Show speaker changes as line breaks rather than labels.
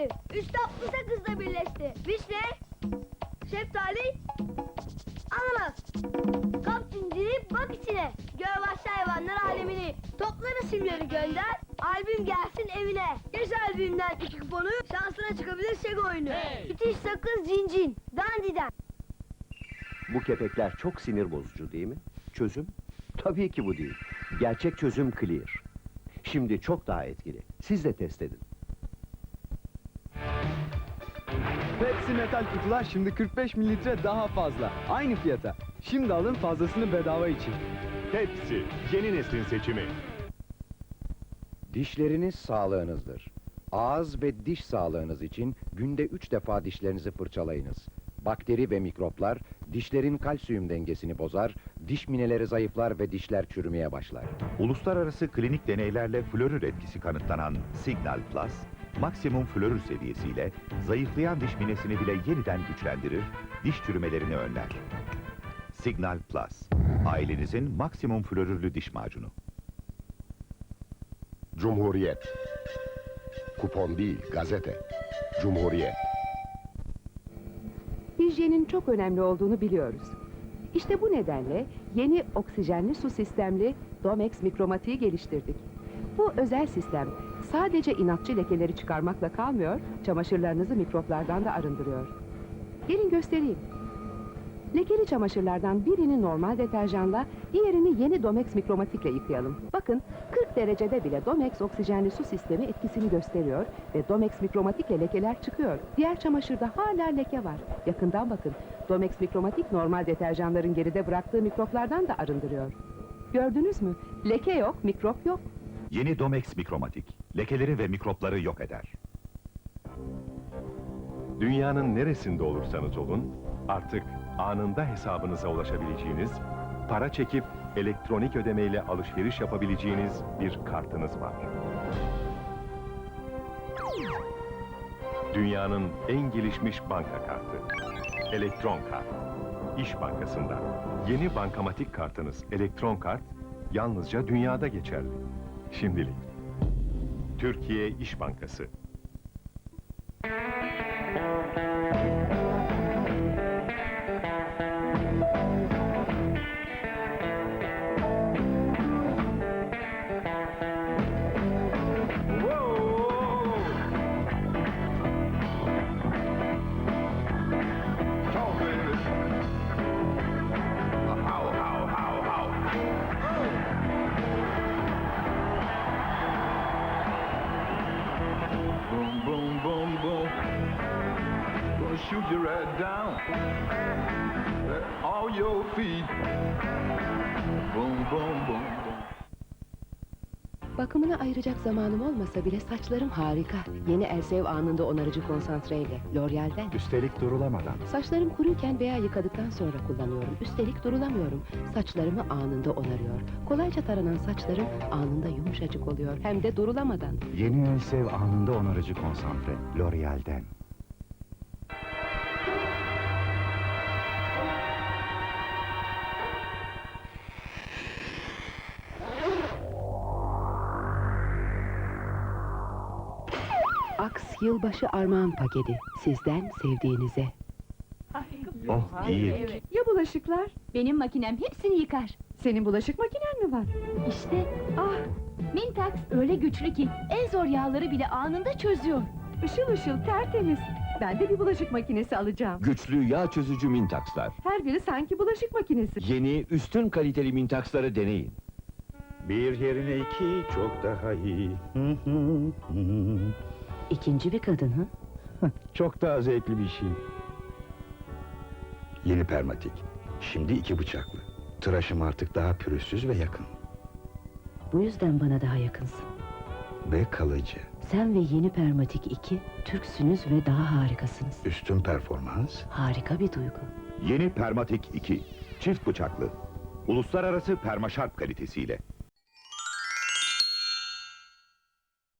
birleşti. Üç tatlı sakızla birleşti. Vişne, şeftali, ananas. Kap zinciri bak içine. Gör vahşi hayvanlar alemini. Topla resimleri gönder. Albüm gelsin evine. Geç albümden iki kuponu. Şansına çıkabilir şek oyunu. Bitiş sakız cincin. Dandiden.
Bu kepekler çok sinir bozucu değil mi? Çözüm? Tabii ki bu değil. Gerçek çözüm Clear. Şimdi çok daha etkili. Siz de test edin.
Pepsi metal kutular şimdi 45 mililitre daha fazla. Aynı fiyata. Şimdi alın fazlasını bedava için.
Hepsi yeni neslin seçimi.
Dişleriniz sağlığınızdır. Ağız ve diş sağlığınız için günde üç defa dişlerinizi fırçalayınız. Bakteri ve mikroplar dişlerin kalsiyum dengesini bozar, diş mineleri zayıflar ve dişler çürümeye başlar.
Uluslararası klinik deneylerle florür etkisi kanıtlanan Signal Plus, maksimum florür seviyesiyle zayıflayan diş minesini bile yeniden güçlendirir, diş çürümelerini önler. Signal Plus, ailenizin maksimum florürlü diş macunu.
Cumhuriyet. Kupon değil, gazete. Cumhuriyet.
Hijyenin çok önemli olduğunu biliyoruz. İşte bu nedenle yeni oksijenli su sistemli Domex mikromatiği geliştirdik. Bu özel sistem sadece inatçı lekeleri çıkarmakla kalmıyor, çamaşırlarınızı mikroplardan da arındırıyor. Gelin göstereyim. Lekeli çamaşırlardan birini normal deterjanla, diğerini yeni Domex mikromatikle yıkayalım. Bakın 40 derecede bile Domex oksijenli su sistemi etkisini gösteriyor ve Domex mikromatikle lekeler çıkıyor. Diğer çamaşırda hala leke var. Yakından bakın. Domex mikromatik normal deterjanların geride bıraktığı mikroplardan da arındırıyor. Gördünüz mü? Leke yok, mikrop yok.
Yeni Domex Mikromatik, lekeleri ve mikropları yok eder.
Dünyanın neresinde olursanız olun, artık anında hesabınıza ulaşabileceğiniz, para çekip elektronik ödemeyle alışveriş yapabileceğiniz bir kartınız var. Dünyanın en gelişmiş banka kartı. Elektron kart. İş Bankası'nda. Yeni bankamatik kartınız Elektron Kart, yalnızca dünyada geçerli. Şimdilik. Türkiye İş Bankası.
Shoot you right down at all your feet. Boom, boom, boom, boom.
Bakımına ayıracak zamanım olmasa bile saçlarım harika. Yeni Elsev anında onarıcı konsantreyle. L'Oreal'den.
Üstelik durulamadan.
Saçlarım kuruyken veya yıkadıktan sonra kullanıyorum. Üstelik durulamıyorum. Saçlarımı anında onarıyor. Kolayca taranan saçlarım anında yumuşacık oluyor. Hem de durulamadan.
Yeni Elsev anında onarıcı konsantre, L'Oreal'den.
Yılbaşı armağan paketi. Sizden sevdiğinize.
Oh iyi.
Ya bulaşıklar?
Benim makinem hepsini yıkar.
Senin bulaşık makinen mi var?
İşte ah Mintax öyle güçlü ki en zor yağları bile anında çözüyor.
Işıl ışıl tertemiz. Ben de bir bulaşık makinesi alacağım.
Güçlü yağ çözücü Mintax'lar.
Her biri sanki bulaşık makinesi.
Yeni üstün kaliteli Mintax'ları deneyin.
Bir yerine iki çok daha iyi.
İkinci bir kadın ha?
Çok daha zevkli bir şey.
Yeni permatik. Şimdi iki bıçaklı. Tıraşım artık daha pürüzsüz ve yakın.
Bu yüzden bana daha yakınsın.
Ve kalıcı.
Sen ve yeni Permatik 2 Türksünüz ve daha harikasınız.
Üstün performans.
Harika bir duygu.
Yeni Permatik 2, çift bıçaklı. Uluslararası permaşarp kalitesiyle.